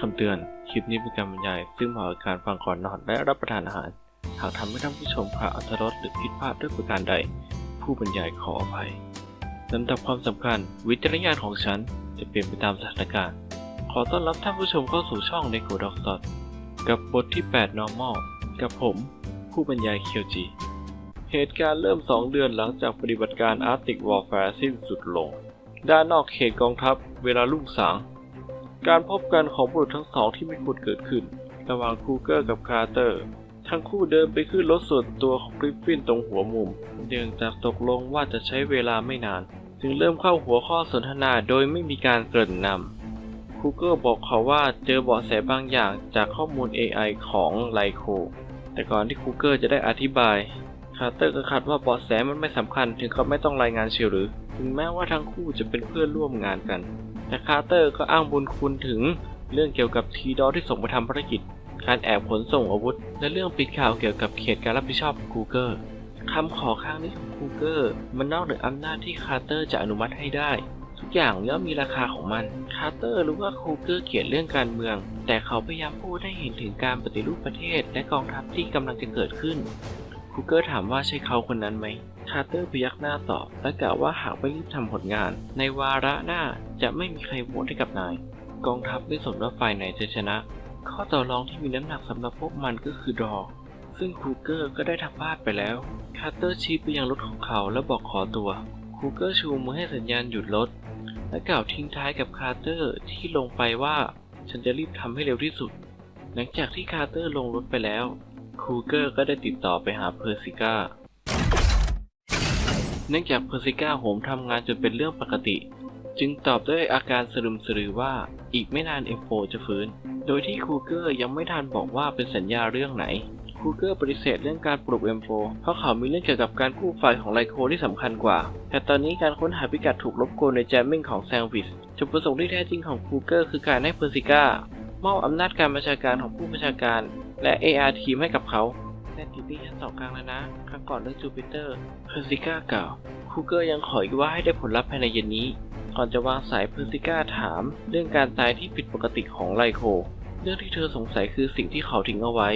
คำเตือน คลิปนี้เป็นการบรรยาย ซึ่งเหมาะกับการฟังก่อนนอนและรับประทานอาหาร หากทำให้ท่านผู้ชมขาดอรรถรสหรือผิดพลาดด้วยประการใด ผู้บรรยายขออภัยลำดับความสำคัญ วิจารณญาณของฉัน จะเปลี่ยนไปตามสถานการณ์ ขอต้อนรับท่านผู้ชมเข้าสู่ช่อง n e c o d o c s กับบทที่ 8 Normal กับผม ผู้บรรยายเคียวจี เหตุการณ์เริ่ม 2 เดือนหลังจากปฏิบัติการ Arctic Warfare สิ้นสุดลง ด้านนอกเขตกองทัพเวลาลุ่งสาง การพบกันของบุรุษทั้งสองที่ไม่ควรเกิดขึ้น ระหว่างคูเกอร์กับคาร์เตอร์ ทั้งคู่เดินไปขึ้นรถส่วนตัวของกริฟฟินตรงหัวมุม เนื่องจากตกลงว่าจะใช้เวลาไม่นาน จึงเริ่มเข้าหัวข้อสนทนาโดยไม่มีการเกริ่นนำคูเกอร์บอกเขาว่าเจอเบาะแสบางอย่างจากข้อมูล AI ของไลโค แต่ก่อนที่คูเกอร์จะได้อธิบายคาร์เตอร์ก็คาดว่าเบาะแสมันไม่สำคัญถึงกับไม่ต้องรายงานเชียวหรือ ถึงแม้ว่าทั้งคู่จะเป็นเพื่อนร่วมงานกัน แต่คาร์เตอร์ก็อ้างบุญคุณถึงเรื่องเกี่ยวกับทีดอที่ส่งไปทำภารกิจ การแอบขนส่งอาวุธ และเรื่องปิดข่าวเกี่ยวกับเขตการรับผิดชอบของคูเกอร์คำขอข้างนี้ของคูเกอร์มันนอกเหนืออำนาจที่คาร์เตอร์จะอนุมัติให้ได้ ทุกอย่างย่อมมีราคาของมัน คาร์เตอร์รู้ว่าคูเกอร์เกลียดเรื่องการเมือง แต่เขาพยายามพูดให้เห็นถึงการปฏิรูปประเทศและกองทัพที่กำลังจะเกิดขึ้น คูเกอร์ถามว่าใช่เขาคนนั้นไหม คาร์เตอร์พยักหน้าตอบ และกล่าวว่าหากไม่รีบทำผลงาน ในวาระหน้าจะไม่มีใครโหวตให้กับนาย กองทัพไม่สนว่าฝ่ายไหนจะชนะ ข้อต่อรองที่มีน้ำหนักสำหรับพวกมันก็คือดอซึ่งคูเกอร์ก็ได้ทำพลาดไปแล้ว คาร์เตอร์ชี้ไปยังรถของเขาและบอกขอตัว คูเกอร์ชูมือให้สัญญาณหยุดรถ และกล่าวทิ้งท้ายกับคาร์เตอร์ที่ลงไปว่า ฉันจะรีบทำให้เร็วที่สุด หลังจากที่คาร์เตอร์ลงรถไปแล้ว คูเกอร์ก็ได้ติดต่อไปหาเพอร์ซิก้า เนื่องจากเพอร์ซิก้าโหมทำงานจนเป็นเรื่องปกติ จึงตอบด้วยอาการสรึมสรือว่าอีกไม่นาน F4 จะฟื้น โดยที่คูเกอร์ยังไม่ทันบอกว่าเป็นสัญญาเรื่องไหนคูเกอร์ปฏิเสธเรื่องการปลุก M4 เพราะเขามีเรื่องเกี่ยวกับการกู้ไฟของไลโคที่สำคัญกว่า แต่ตอนนี้การค้นหาพิกัดถูกรบกวนในแจมมิ่งของแซงวิสจุดประสงค์ที่แท้จริงของคูเกอร์คือการให้เพอร์ซิก้ามอบอำนาจการบัญชาการของผู้บัญชาการ และ AR ทีมให้กับเขาแซนติตี้ชั้นสองกลางแล้วนะ ครั้งก่อนเรื่องจูปิเตอร์เพอร์ซิก้ากล่าวคูเกอร์ยังขออีกว่าให้ได้ผลลัพธ์ภายในเย็นนี้ ก่อนจะวางสายเพอร์ซิก้าถาม เรื่องการตายที่ผิดปกติของไลโค เรื่องที่เธอสงสัยคือสิ่งที่เขาทิ้งเอาไว้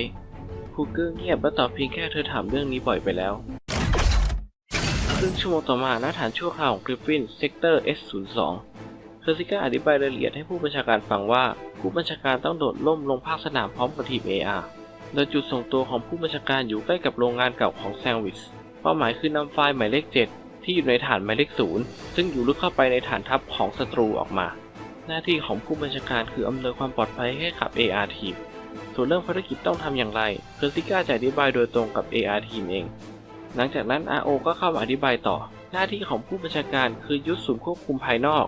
คูเกอร์เงียบและตอบเพียงแค่เธอถามเรื่องนี้บ่อยไปแล้วครึ่งชั่วโมงต่อมาหน้าฐานชั่วคราวของกริฟฟินเซกเตอร์ S02 เพอร์ซิก้าอธิบายรายละเอียดให้ผู้บัญชาการฟังว่า ผู้บัญชาการต้องโดดล่มลงภาคสนามพร้อมกับทีม AR โดยจุดส่งตัวของผู้บัญชาการอยู่ใกล้กับโรงงานเก่าของแซงวิสเป้าหมายคือนำไฟล์หมายเลข 7 ที่อยู่ในฐานหมายเลข 0 ซึ่งอยู่ลึกเข้าไปในฐานทัพของศัตรูออกมา หน้าที่ของผู้บัญชาการคืออำนวยความปลอดภัยให้กับ AR ทีมส่วนเรื่องภารกิจต้องทำอย่างไรเพอร์ซิก้าจะอธิบายโดยตรงกับ AR ทีมเอง หลังจากนั้น RO ก็เข้ามาอธิบายต่อ หน้าที่ของผู้บัญชาการคือยุทธศูนย์ควบคุมภายนอก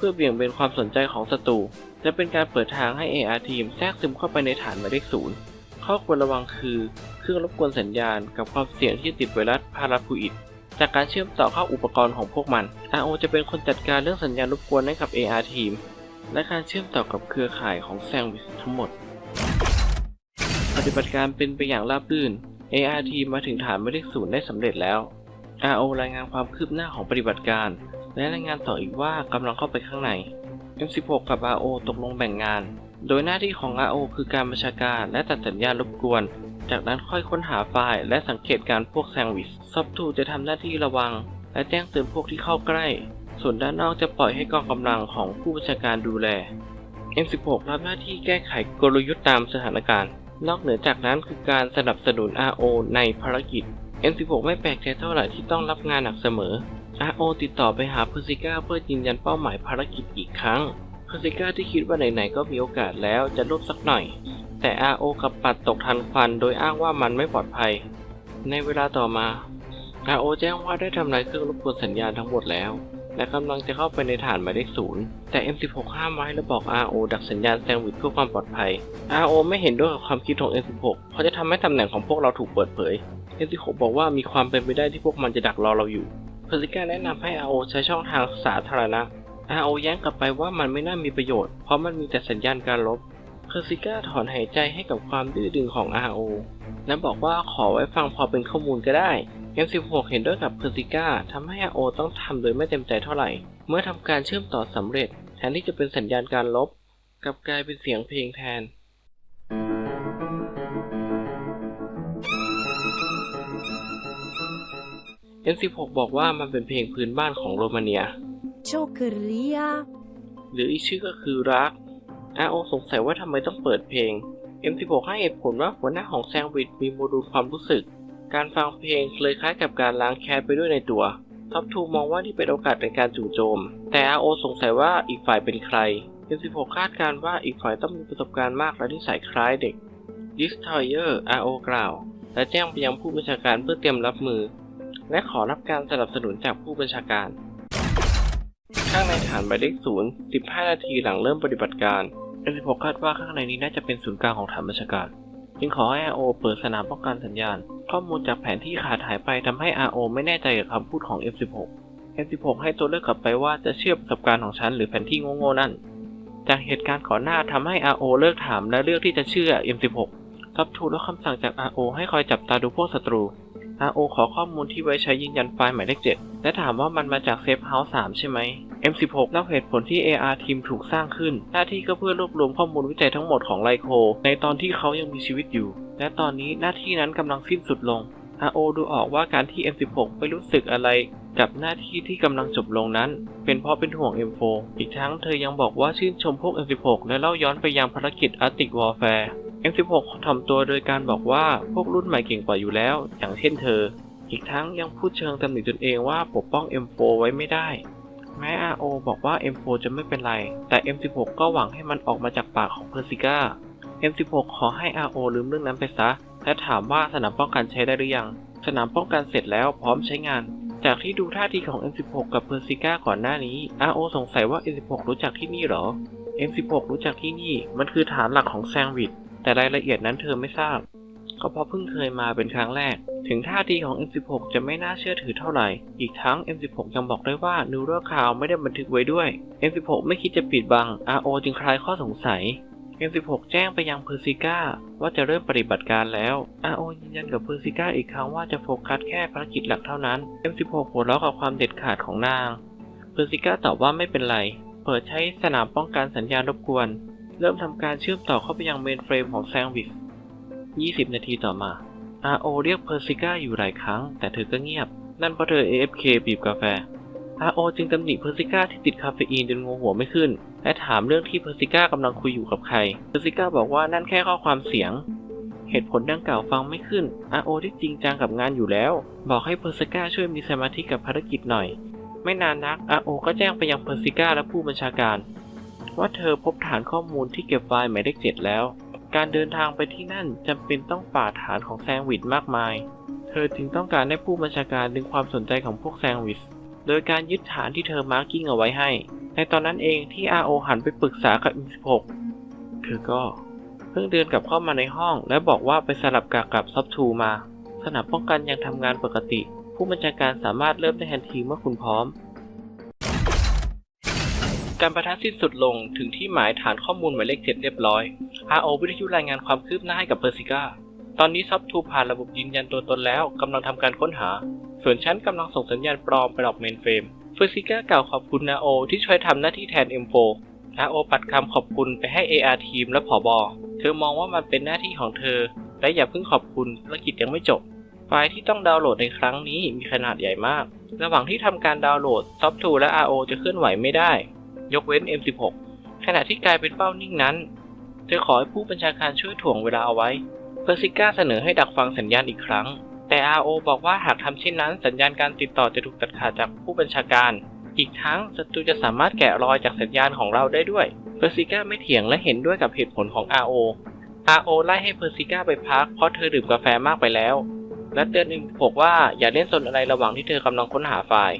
พื่อเบี่ยงเบนความสนใจของศัตรู และเป็นการเปิดทางให้ AR ทีมแทรกซึมเข้าไปในฐานหมายเลข0ข้อควรระวังคือ เครื่องรบกวนสัญญาณกับความเสี่ยงที่ติดไวรัสพาราพูอิดจากการเชื่อมต่อเข้าอุปกรณ์ของพวกมัน RO จะเป็นคนจัดการเรื่องสัญญาณรบกวนให้กับ AR ทีมและการเชื่อมต่อกับเครือข่ายของแซงวิสทั้งหมด ปฏิบัติการเป็นไปอย่างราบรื่น AR ทีมมาถึงฐานหมายเลขศูนย์ได้สำเร็จแล้ว RO รายงานความคืบหน้าของปฏิบัติการ และรายงานต่ออีกว่ากำลังเข้าไปข้างใน M16 กับ RO ตกลงแบ่งงาน โดยหน้าที่ของ RO คือการบัญชาการและตัดสัญญาณรบกวน จากนั้นค่อยค้นหาไฟล์และสังเกตการพวกแซงวิสซับทูจะทำหน้าที่ระวัง และแจ้งเตือนพวกที่เข้าใกล้ ส่วนด้านนอกจะปล่อยให้กองกำลังของผู้บัญชาการดูแล M16 รับหน้าที่แก้ไขกลยุทธ์ตามสถานการณ์ นอกเหนือจากนั้นคือการสนับสนุน RO ในภารกิจ M16 ไม่แปลกใจเท่าไหร่ที่ต้องรับงานหนักเสมอ RO ติดต่อไปหาเพอร์ซิก้าเพื่อยืนยันเป้าหมายภารกิจอีกครั้ง เพอร์ซิก้าที่คิดว่าไหนๆก็มีโอกาสแล้วจะลบสักหน่อย แต่ RO กับปัดตกทันควันโดยอ้างว่ามันไม่ปลอดภัย ในเวลาต่อมา RO แจ้งว่าได้ทำลายเครื่องรบกวนสัญญาณทั้งหมดแล้วและกำลังจะเข้าไปในฐานหมายเลขศูนย์แต่ M16 ห้ามไว้และบอก RO ดักสัญญาณแซงวิดเพื่อความปลอดภัย RO ไม่เห็นด้วยกับความคิดของ M16 เพราะจะทำให้ตำแหน่งของพวกเราถูกเปิดเผย M16 บอกว่ามีความเป็นไปได้ที่พวกมันจะดักรอเราอยู่เพอร์ซิก้าแนะนำให้ RO ใช้ช่องทางสาธารณะ RO แย้งกลับไปว่ามันไม่น่ามีประโยชน์เพราะมันมีแต่สัญญาณการลบเพอร์ซิก้าถอนหายใจให้กับความดื้อดึงของ RO และบอกว่าขอไว้ฟังพอเป็นข้อมูลก็ได้ M16 เห็นด้วยกับเพอร์ซิก้าทำให้ RO ต้องทำโดยไม่เต็มใจเท่าไหร่ เมื่อทำการเชื่อมต่อสำเร็จ แทนที่จะเป็นสัญญาณการลบกลับกลายเป็นเสียงเพลงแทน N16 บอกว่ามันเป็นเพลงพื้นบ้านของโรมาเนีย Ciocârlia, หรืออีกชื่อก็คือรัก RO สงสัยว่าทำไมต้องเปิดเพลง M16 ให้เหตุผลว่าหัวหน้าของแซงวิชมีโมดูลความรู้สึก การฟังเพลงเลยคล้ายกับการล้างแค้นไปด้วยในตัวท็อปทูมองว่านี่เป็นโอกาสในการจู่โจม แต่ RO สงสัยว่าอีกฝ่ายเป็นใคร M16 คาดการณ์ว่าอีกฝ่ายต้องมีประสบการณ์มากและนิสัยคล้ายเด็ก Destroyer RO กล่าว และแจ้งไปยังผู้บัญชาการเพื่อเตรียมรับมือ และขอรับการสนับสนุนจากผู้บัญชาการ ข้างในฐานหมายเลขศูนย์15 นาทีหลังเริ่มปฏิบัติการ M16 คาดว่าข้างในนี้น่าจะเป็นศูนย์กลางของฐานบัญชาการ จึงขอให้ RO เปิดสนามป้องกันสัญญาณ ข้อมูลจากแผนที่ขาดหายไปทำให้ RO ไม่แน่ใจกับคำพูดของ M16 M16 ให้ตัวเลือกกลับไปว่าจะเชื่อประสบการณ์ของฉันหรือแผนที่โง่ๆนั่น จากเหตุการณ์ก่อนหน้าทำให้ RO เลิกถามและเลือกที่จะเชื่อ M16 ทับทูแล้วคำสั่งจาก RO ให้คอยจับตาดูพวกศัตรู RO ขอข้อมูลที่ไว้ใช้ยืนยันไฟล์หมายเลข 7 และถามว่ามันมาจากเซฟเฮาส์3ใช่ไหม M16 เล่าเหตุผลที่ AR ทีมถูกสร้างขึ้น หน้าที่ก็เพื่อรวบรวมข้อมูลวิจัยทั้งหมดของไลโค ในตอนที่เขายังมีชีวิตอยู่ และตอนนี้หน้าที่นั้นกำลังสิ้นสุดลง RO ดูออกว่าการที่ M16 ไม่รู้สึกอะไรกับหน้าที่ที่กำลังจบลงนั้น เป็นเพราะเป็นห่วง M4 อีกทั้งเธอยังบอกว่าชื่นชมพวก M16 และเล่าย้อนไปยังภารกิจ Arctic Warfare M16 ทำตัวโดยการบอกว่าพวกรุ่นใหม่เก่งกว่าอยู่แล้ว อย่างเช่นเธอ อีกทั้งยังพูดเชิงตำหนิตนเองว่าปกป้อง M4 ไว้ไม่ได้ แม้ RO บอกว่า M4 จะไม่เป็นไร แต่ M16 ก็หวังให้มันออกมาจากปากของเพอร์ซิก้า M16 ขอให้ RO ลืมเรื่องนั้นไปซะ และถามว่าสนามป้องกันใช้ได้หรือยัง สนามป้องกันเสร็จแล้วพร้อมใช้งาน จากที่ดูท่าทีของ M16 กับเพอร์ซิก้าก่อนหน้านี้ RO สงสัยว่า M16 รู้จักที่นี่หรอ M16 รู้จักที่นี่ มันคือฐานหลักของแซงวิด แต่รายละเอียดนั้นเธอไม่ทราบ ก็เพราะเพิ่งเคยมาเป็นครั้งแรก ถึงท่าทีของ M16 จะไม่น่าเชื่อถือเท่าไหร่ อีกทั้ง M16 ยังบอกได้ว่านูโรคาวไม่ได้บันทึกไว้ด้วย M16 ไม่คิดจะปิดบัง RO จึงคลายข้อสงสัย M16 แจ้งไปยังเพอร์ซิก้าว่าจะเริ่มปฏิบัติการแล้ว RO ยืนยันกับเพอร์ซิก้าอีกครั้งว่าจะโฟกัสแค่ภารกิจหลักเท่านั้น M16 หัวเราะกับความเด็ดขาดของนาง เพอร์ซิก้าตอบว่าไม่เป็นไร เปิดใช้สนามป้องกันสัญญาณรบกวน เริ่มทำการเชื่อมต่อเข้าไปยังเมนเฟรมของแซงวิส20 นาทีต่อมา RO เรียกเพอร์ซิก้าอยู่หลายครั้ง แต่เธอก็เงียบ นั่นเพราะเธอ AFK บีบกาแฟ RO จึงตำหนิเพอร์ซิก้าที่ติดคาเฟอีนจนงงหัวไม่ขึ้น และถามเรื่องที่เพอร์ซิก้ากำลังคุยอยู่กับใคร เพอร์ซิก้าบอกว่านั่นแค่ข้อความเสียง เหตุผลดังกล่าวฟังไม่ขึ้น RO ที่จริงจังกับงานอยู่แล้ว บอกให้เพอร์ซิก้าช่วยมีสมาธิกับภารกิจหน่อย ไม่นานนัก RO ก็แจ้งไปยังเพอร์ซิก้าและผู้บัญชาการ ว่าเธอพบฐานข้อมูลที่เก็บไฟล์หมายเลขเจ็ดแล้ว การเดินทางไปที่นั่นจำเป็นต้องฝ่าฐานของแซงวิดมากมาย เธอจึงต้องการให้ผู้บัญชาการดึงความสนใจของพวกแซงวิดโดยการยึดฐานที่เธอมาร์กิ้งเอาไว้ให้ ในตอนนั้นเองที่ RO หันไปปรึกษากับ M16 เธอก็ เพิ่งเดินกลับเข้ามาในห้อง และบอกว่าไปสลับกากกับซับทูมา สนามป้องกันยังทำงานปกติ ผู้บัญชาการสามารถเริ่มได้ทันทีเมื่อคุณพร้อม การประทัดสิ้นสุดลงถึงที่หมายฐานข้อมูลหมายเลขเจ็ดเรียบร้อย RO วิทยุรายงานความคืบหน้าให้กับเพอร์ซิก้า ตอนนี้ซับทูผ่านระบบยืนยันตัวตนแล้วกำลังทำการค้นหา ส่วนฉันกำลังส่งสัญญาณปลอมไปออกเมนเฟรมเพอร์ซิก้ากล่าวขอบคุณนาโอที่ช่วยทำหน้าที่แทน M4 นาโอปัดคำขอบคุณไปให้ AR ทีมและผอบอเธอมองว่ามันเป็นหน้าที่ของเธอ และอย่าเพิ่งขอบคุณภารกิจยังไม่จบ ไฟล์ที่ต้องดาวน์โหลดในครั้งนี้มีขนาดใหญ่มาก ระหว่างที่ทำการดาวน์โหลดซับทูและ RO จะเคลื่อนไหวไม่ได้ ยกเว้น M16 ขณะที่กลายเป็นเป้านิ่งนั้น เธอขอให้ผู้บัญชาการช่วยถ่วงเวลาเอาไว้ เพอร์ซิก้าเสนอให้ดักฟังสัญญาณอีกครั้ง แต่ RO บอกว่าหากทำเช่นนั้น สัญญาณการติดต่อจะถูกตัดขาดจากผู้บัญชาการ อีกทั้งศัตรูจะสามารถแกะรอยจากสัญญาณของเราได้ด้วย เพอร์ซิก้าไม่เถียงและเห็นด้วยกับเหตุผลของ RO RO ไล่ให้เพอร์ซิก้าไปพักเพราะเธอดื่มกาแฟมากไปแล้ว และเตือน M16 ว่าอย่าเล่นสนอะไรระหว่างที่เธอกำลังค้นหาไฟล์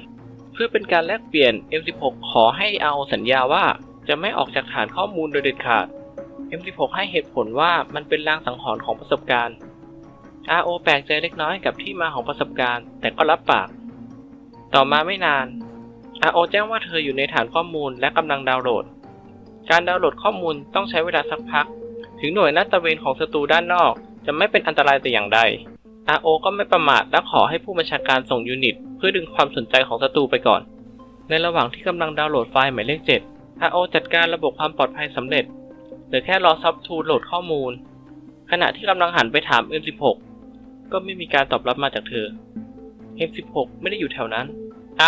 เพื่อเป็นการแลกเปลี่ยน M16 ขอให้เอาสัญญาว่าจะไม่ออกจากฐานข้อมูลโดยเด็ดขาด M16 ให้เหตุผลว่ามันเป็นลางสังหรณ์ของประสบการณ์ RO แปลกใจเล็กน้อยกับที่มาของประสบการณ์ แต่ก็รับปาก ต่อมาไม่นาน RO แจ้งว่าเธออยู่ในฐานข้อมูลและกำลังดาวน์โหลด การดาวน์โหลดข้อมูลต้องใช้เวลาสักพัก ถึงหน่วยลาดตะเวนของศัตรูด้านนอก จะไม่เป็นอันตรายแต่อย่างใด RO ก็ไม่ประมาทและขอให้ผู้บัญชาการส่งยูนิต เพื่อดึงความสนใจของศัตรูไปก่อน ในระหว่างที่กำลังดาวน์โหลดไฟล์หมายเลข 7 RO จัดการระบบความปลอดภัยสำเร็จเหลือแค่รอซับทูโหลดข้อมูล ขณะที่กำลังหันไปถาม M16 ก็ไม่มีการตอบรับมาจากเธอ M16 ไม่ได้อยู่แถวนั้น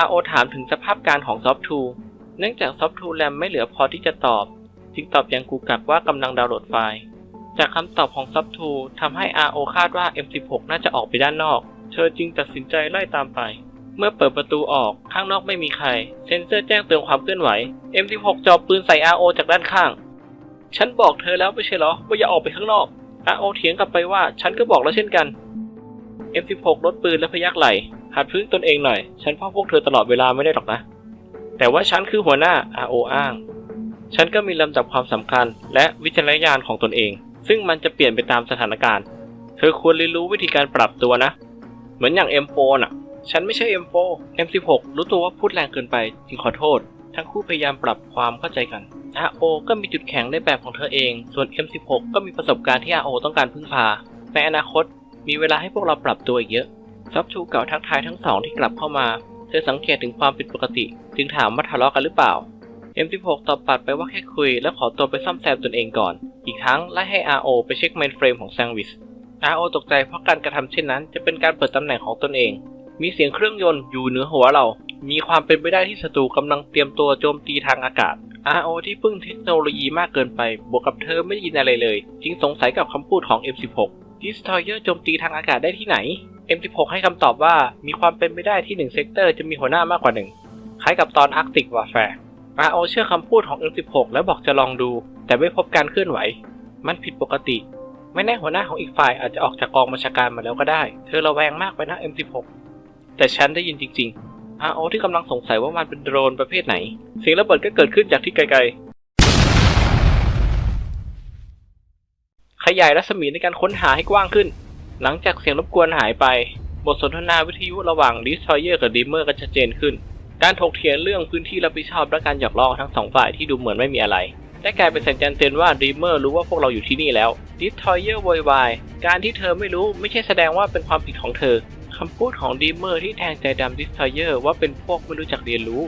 RO ถามถึงสภาพการของซอฟทูเนื่องจากซอฟทูแรมไม่เหลือพอที่จะตอบ จึงตอบอย่างกูกักว่ากำลังดาวน์โหลดไฟล์ จากคำตอบของซับทูทำให้ RO คาดว่า M16 น่าจะออกไปด้านนอก เธอจึงตัดสินใจไล่ตามไป เมื่อเปิดประตูออกข้างนอกไม่มีใคร เซ็นเซอร์แจ้งเตือนความเคลื่อนไหว M16 จ่อปืนใส่ RO จากด้านข้าง ฉันบอกเธอแล้วไม่ใช่เหรอว่าอย่าออกไปข้างนอก RO เถียงกลับไปว่าฉันก็บอกแล้วเช่นกัน M16 ลดปืนและพยักไหลหัดพึ่งตนเองหน่อย ฉันเฝ้าพวกเธอตลอดเวลาไม่ได้หรอกนะ แต่ว่าฉันคือหัวหน้า RO อ้าง ฉันก็มีลำดับความสำคัญและวิจารณญาณของตนเอง ซึ่งมันจะเปลี่ยนไปตามสถานการณ์ เธอควรเรียนรู้วิธีการปรับตัวนะ เหมือนอย่าง M4 น่ะ ฉันไม่ใช่ M4 M16 รู้ตัวว่าพูดแรงเกินไปจึงขอโทษ ทั้งคู่พยายามปรับความเข้าใจกัน RO ก็มีจุดแข็งในแบบของเธอเอง ส่วน M16 ก็มีประสบการณ์ที่ RO ต้องการพึ่งพา ในอนาคต มีเวลาให้พวกเราปรับตัวอีกเยอะ ซับทูเก่าทักทายทั้งสองที่กลับเข้ามา เธอสังเกตถึงความผิดปกติ จึงถามว่าทะเลาะกันหรือเปล่า M16 ตอบปัดไปว่าแค่คุย และขอตัวไปซ่อมแซมตนเองก่อน อีกทั้งไล่ให้ RO ไปเช็คเมนเฟรมของแซงวิส RO ตกใจเพราะการกระทำเช่นนั้น จะเป็นการเปิดตำแหน่งของตนเอง มีเสียงเครื่องยนต์อยู่เหนือหัวเรา มีความเป็นไปได้ที่ศัตรูกำลังเตรียมตัวโจมตีทางอากาศ RO ที่พึ่งเทคโนโลยีมากเกินไป บวกกับเธอไม่ได้ยินอะไรเลย จึงสงสัยกับคำพูดของ M16 Destroyer โจมตีทางอากาศได้ที่ไหน M16 ให้คำตอบว่ามีความเป็นไปได้ที่1เซกเตอร์จะมีหัวหน้ามากกว่าหนึ่งคล้ายกับตอน Arctic Warfare RO เชื่อคำพูดของ M16 แล้วบอกจะลองดู แต่ไม่พบการเคลื่อนไหว มันผิดปกติ ไม่แน่หัวหน้าของอีกฝ่ายอาจจะออกจากกองบัญชาการมาแล้วก็ได้ เธอระแวงมากไปนะ M16 แต่ฉันได้ยินจริง ๆ RO ที่กำลังสงสัยว่ามันเป็นโดรนประเภทไหน เสียงระเบิดก็เกิดขึ้นจากที่ไกลๆ ขยายรัศมีในการค้นหาให้กว้างขึ้น หลังจากเสียงรบกวนหายไป บทสนทนาวิทยุระหว่าง Destroyer กับ Dreamer ก็ชัดเจนขึ้น การถกเถียงเรื่องพื้นที่รับผิดชอบและการหยอกล้อทั้งสองฝ่ายที่ดูเหมือนไม่มีอะไรได้กลายเป็นสัญญาณเตือนว่า Dreamer รู้ว่าพวกเราอยู่ที่นี่แล้ว Destroyer โวยวายการที่เธอไม่รู้ไม่ใช่แสดงว่าเป็นความผิดของเธอคำพูดของ Dreamer ที่แทงใจดำ Destroyer ว่าเป็นพวกไม่รู้จักเรียนรู้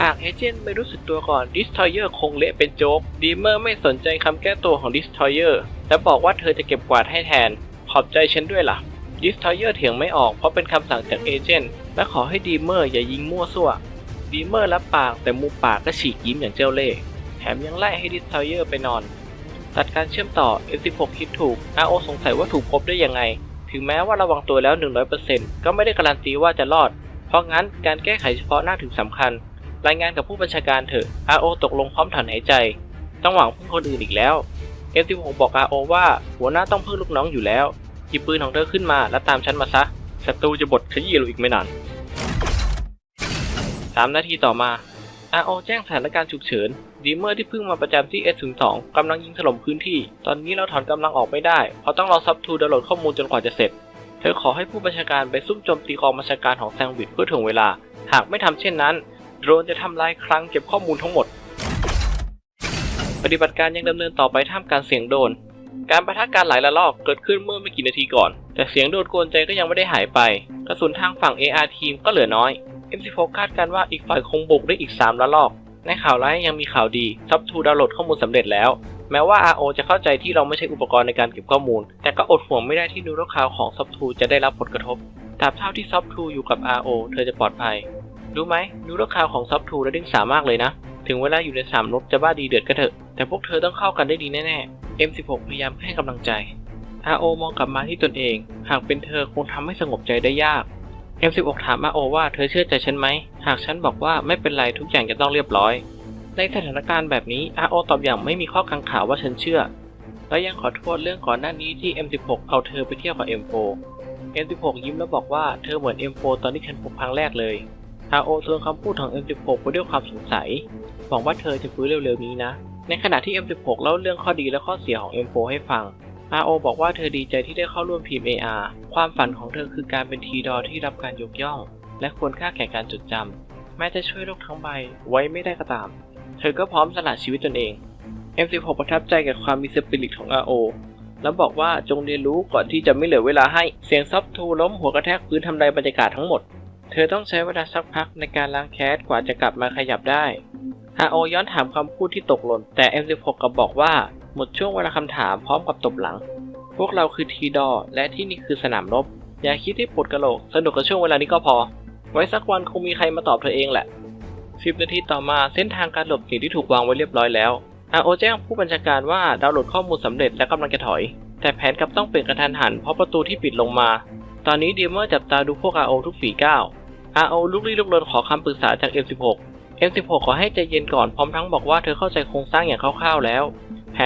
หากเอเจนต์ไม่รู้สึกตัวก่อน Destroyer คงเละเป็นโจ๊ก Dreamer ไม่สนใจคำแก้ตัวของ Destroyer และบอกว่าเธอจะเก็บกวาดให้แทน ขอบใจฉันด้วยล่ะ Destroyer เถียงไม่ออกเพราะเป็นคำสั่งจากเอเจนต์และขอให้ Dreamer อย่ายิงมั่วซั่ว ดีเมอร์รับปากแต่มุมปากก็ฉีกยิ้มอย่างเจ้าเล่ห์แถมยังไล่ให้ดิสทอยเยอร์ไปนอน ตัดการเชื่อมต่อ F16 คิดถูก RO สงสัยว่าถูกพบได้ยังไง ถึงแม้ว่าระวังตัวแล้ว 100%ก็ไม่ได้การันตีว่าจะรอด เพราะงั้นการแก้ไขเฉพาะหน้าถึงสำคัญ รายงานกับผู้บัญชาการเถอะ RO ตกลงพร้อมถอนหายใจ ต้องหวังพึ่งคนอื่นอีกแล้ว F16 บอก RO ว่าหัวหน้าต้องพึ่งลูกน้องอยู่แล้วหยิบปืนของเธอขึ้นมาแล้วตามฉันมาซะศัตรูจะบดขยี้เราอีกไม่นาน สามนาทีต่อมา RO แจ้งสถานการณ์ฉุกเฉินดีเมอร์ที่เพิ่งมาประจำที่ S02 กำลังยิงถล่มพื้นที่ ตอนนี้เราถอนกำลังออกไม่ได้ เพราะต้องรอซับทูดาวน์โหลดข้อมูลจนกว่าจะเสร็จ เธอขอให้ผู้บัญชาการไปซุ่มโจมตีกองบัญชาการของแซงวิดเพื่อถ่วงเวลา หากไม่ทำเช่นนั้น โดรนจะทำลายคลังเก็บข้อมูลทั้งหมด ปฏิบัติการยังดำเนินต่อไปท่ามกลางเสียงโดน การประทะการหลายระลอกเกิดขึ้นเมื่อไม่กี่นาทีก่อน แต่เสียงโดนกวนใจก็ยังไม่ได้หายไป กระสุนทางฝั่ง AR ทีมก็เหลือน้อย M16 คาดการณ์ว่าอีกฝ่ายคงบุกได้อีก3ระลอก ในข่าวร้ายยังมีข่าวดีซับทูดาวน์โหลดข้อมูลสำเร็จแล้ว แม้ว่า RO จะเข้าใจที่เราไม่ใช่อุปกรณ์ในการเก็บข้อมูล แต่ก็อดห่วงไม่ได้ที่นูโรคาวของซับทูจะได้รับผลกระทบตราบเท่าที่ซับทูอยู่กับ RO เธอจะปลอดภัย รู้ไหมนูโรคาวของซับทูระดึงสามากเลยนะ ถึงเวลาอยู่ในสามรบจะบ้าดีเดือดก็เถอะ แต่พวกเธอต้องเข้ากันได้ดีแน่ๆ M16 พยายามให้กำลังใจ RO มองกลับมาที่ตนเอง หากเป็นเธอคงทำให้สงบใจได้ยาก M16 ถาม RO ว่าเธอเชื่อใจฉันไหม หากฉันบอกว่าไม่เป็นไรทุกอย่างจะต้องเรียบร้อย ในสถานการณ์แบบนี้ RO ตอบอย่างไม่มีข้อกังขาว่าฉันเชื่อ และยังขอโทษเรื่องก่อนหน้านี้ที่ M16 เอาเธอไปเที่ยวกับ M4 M16 ยิ้มแล้วบอกว่าเธอเหมือน M4 ตอนที่ฉันพบครั้งแรกเลย RO ทวนคำพูดของ M16 ไปด้วยความสงสัย หวังว่าเธอจะฟื้นเร็วๆนี้นะ ในขณะที่ M16 เล่าเรื่องข้อดีและข้อเสียของ M4 ให้ฟัง RO บอกว่าเธอดีใจที่ได้เข้าร่วมทีม AR ความฝันของเธอคือการเป็นทีดอที่รับการยกย่อง และควรค่าแก่การจดจำ แม้จะช่วยโลกทั้งใบไว้ไม่ได้ก็ตาม เธอก็พร้อมสละชีวิตตนเอง M16 ประทับใจกับความมีสปิริตของ RO แล้วบอกว่าจงเรียนรู้ก่อนที่จะไม่เหลือเวลาให้ เสียงซับทูล้มหัวกระแทกพื้นทำลายบรรยากาศทั้งหมด เธอต้องใช้เวลาสักพักในการล้างแค้นกว่าจะกลับมาขยับได้ RO ย้อนถามคำพูดที่ตกหล่นแต่ M16 กลับบอกว่า หมดช่วงเวลาคำถามพร้อมกับตบหลัง พวกเราคือทีดอ และที่นี่คือสนามรบ อย่าคิดที่ปวดกระโหลก สนุกกับช่วงเวลานี้ก็พอ ไว้สักวันคงมีใครมาตอบเธอเองแหละสิบนาทีต่อมาเส้นทางการหลบหนีที่ถูกวางไว้เรียบร้อยแล้วอาโอแจ้งผู้บัญชาการว่าดาวน์โหลดข้อมูลสำเร็จและกำลังจะถอย แต่แผนกลับต้องเปลี่ยนกระทันหันเพราะประตูที่ปิดลงมา ตอนนี้เดีเมอร์จับตาดูพวกอาโอทุกฝีก้าวอาโอลุกลี้ลุกลนขอคำปรึกษาจาก M16 M16 ขอให้ใจเย็นก่อนพร้อมทั้งบอกว่าเธอเข้าใจโครงสร้างอย่างคร่าวๆแล้ว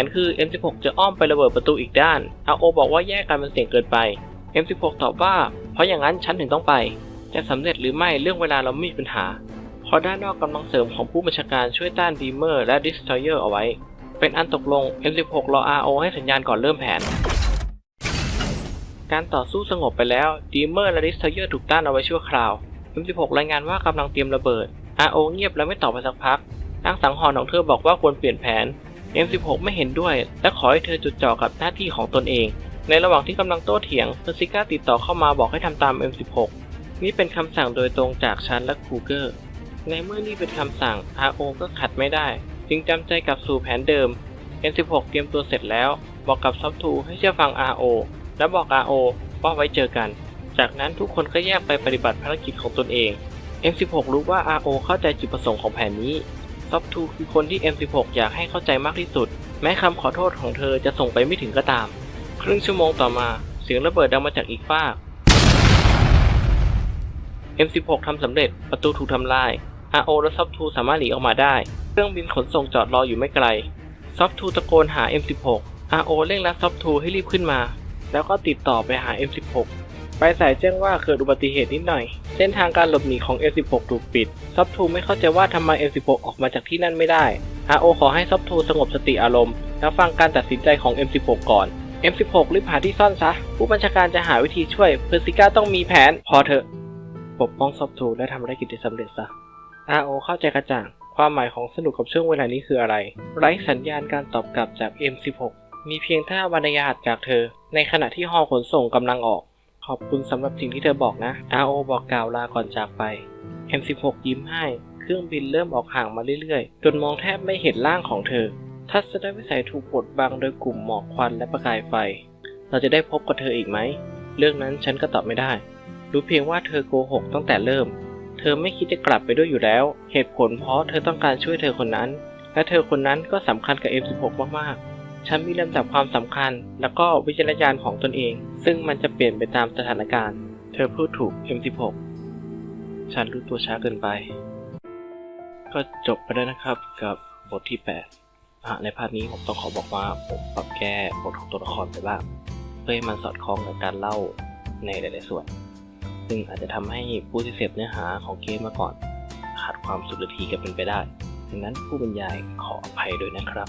นคือ M16 จะอ้อมไประเบิดประตูอีกด้านอาโอบอกว่าแยกกันมันเสี่ยงเกินไป M16 ตอบว่า เพราะอย่างนั้นฉันถึงต้องไป จะสำเร็จหรือไม่เรื่องเวลาเราไม่มีปัญหา เพราะด้านนอกกำลังเสริมของผู้บัญชาการช่วยต้านดีเมอร์และดิสทอยเออร์เอาไว้ เป็นอันตกลง M16 รอ RO ให้สัญญาณก่อนเริ่มแผน การต่อสู้สงบไปแล้วดีเมอร์และดิสทอยอร์ถูกต้านเอาไว้ชั่วคราว M16 รายงานว่ากำลังเตรียมระเบิด RO เงียบและไม่ตอบไปสักพักนางสังหรณ์ของเธอบอกว่าควรเปลี่ยนแผน M16 ไม่เห็นด้วย และขอให้เธอจดจ่อกับหน้าที่ของตนเอง ในระหว่างที่กำลังโต้เถียงเพอร์ซิก้าติดต่อเข้ามาบอกให้ทำตาม M16 นี่เป็นคำสั่งโดยตรงจากฉันและคูเกอร์ ในเมื่อนี่เป็นคำสั่ง RO ก็ขัดไม่ได้ จึงจำใจกลับสู่แผนเดิม M16 เตรียมตัวเสร็จแล้ว บอกกับซับทูให้เชื่อฟัง RO และบอก RO ว่าไว้เจอกัน จากนั้นทุกคนก็แยกไปปฏิบัติภารกิจของตนเอง M16 รู้ว่า RO เข้าใจจุดประสงค์ของแผนนี้ ซับทูคือคนที่ M16 อยากให้เข้าใจมากที่สุด แม้คำขอโทษของเธอจะส่งไปไม่ถึงก็ตาม ครึ่งชั่วโมงต่อมา เสียงระเบิดดังมาจากอีกฝาก M16 ทำสำเร็จประตูถูกทำลาย RO และซับทูสามารถหนีออกมาได้ เครื่องบินขนส่งจอดรออยู่ไม่ไกลซับทูตะโกนหา M16 RO เร่งรัดซับทูให้รีบขึ้นมา แล้วก็ติดต่อไปหา M16 ไปสายแจ้งว่าเกิดอุบัติเหตุนิดหน่อย เส้นทางการหลบหนีของ M16 ถูกปิดซับทูไม่เข้าใจว่าทำไม M16 ออกมาจากที่นั่นไม่ได้ RO ขอให้ซับทูสงบสติอารมณ์ แล้วฟังการตัดสินใจของ M16 ก่อน M16 รีบหาที่ซ่อนซะ ผู้บัญชาการจะหาวิธีช่วย เพอร์ซิก้าต้องมีแผน พอเถอะ ปกป้องซับทูและทำภารกิจให้สำเร็จซะ RO เข้าใจกระจ่าง ความหมายของสนุกกับช่วงเวลานี้คืออะไร ไร้สัญญาณการตอบกลับจาก M16 มีเพียงท่าบรรยายจากเธอ ในขณะที่ฮอขนส่งกำลังออก ขอบคุณสำหรับสิ่งที่เธอบอกนะ RO บอกกล่าวลาก่อนจากไป M16 ยิ้มให้ เครื่องบินเริ่มออกห่างมาเรื่อยๆ จนมองแทบไม่เห็นร่างของเธอ ทัศนวิสัยถูกบดบังโดยกลุ่มหมอกควันและประกายไฟ เราจะได้พบกับเธออีกไหม เรื่องนั้นฉันก็ตอบไม่ได้ รู้เพียงว่าเธอโกหกตั้งแต่เริ่ม เธอไม่คิดจะกลับไปด้วยอยู่แล้ว เหตุผลเพราะเธอต้องการช่วยเธอคนนั้น และเธอคนนั้นก็สำคัญกับ M16 มากๆ ฉันมีลำดับความสำคัญ แล้วก็วิจารณญาณของตนเอง ซึ่งมันจะเปลี่ยนไปตามสถานการณ์ เธอพูดถูก M16 ฉันรู้ตัวช้าเกินไป ก็จบไปแล้วนะครับกับบทที่ 8อะในภาคนี้ผมต้องขอบอกว่าผมปรับแก้บทของตัวละครไปบ้าง เพื่อให้มันสอดคล้องกับการเล่าในหลาย ๆ ส่วน ซึ่งอาจจะทำให้ผู้ที่เสพเนื้อหาของเกมมาก่อน ขาดความสุขทีกันเป็นไปได้ดังนั้นผู้บรรยายขออภัยด้วยนะครับ